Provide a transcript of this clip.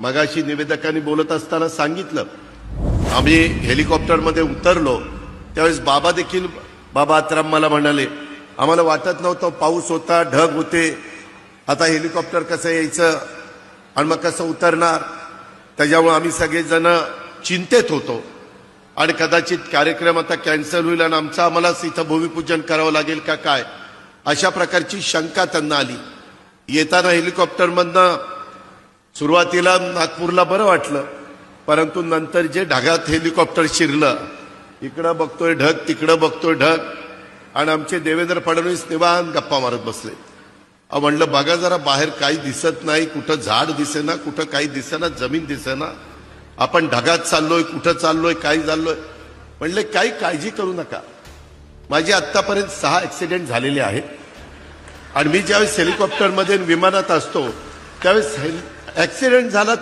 मगाशी निवेदकांनी बोलत असताना सांगितलं. आम्ही हेलिकॉप्टरमध्ये उतरलो. त्यावेळेस बाबा देखील बाबा आत्राम मला म्हणाले आम्हाला वाटत नव्हतं पाऊस होता ढग होते. आता हेलिकॉप्टर कसं यायचं आणि मग कसं उतरणार? त्याच्यामुळे आम्ही सगळेजण चिंतेत होतो. आणि कदाचित कार्यक्रम आता कॅन्सल होईल आणि आमचं आम्हालाच इथं भूमिपूजन करावं लागेल का काय? अशा प्रकारची शंका त्यांना आली. येताना हेलिकॉप्टरमधनं सुरुवातीला नागपूरला बरं वाटलं परंतु नंतर जे ढगात हेलिकॉप्टर शिरलं इकडं बघतोय ढग तिकडं बघतोय ढग आणि आमचे देवेंद्र फडणवीस निवान गप्पा मारत बसले. अहो म्हणलं बघा जरा बाहेर काही दिसत नाही कुठं झाड दिसेना कुठं काही दिसेना जमीन दिसेना. आपण ढगात चाललोय कुठं चाललोय काय चाललोय. म्हणले काही काळजी करू नका. माझे आत्तापर्यंत सहा ऍक्सिडेंट झालेले आहेत. आणि मी ज्यावेळेस हेलिकॉप्टरमध्ये विमानात असतो त्यावेळेस ऍक्सिडेंट झाला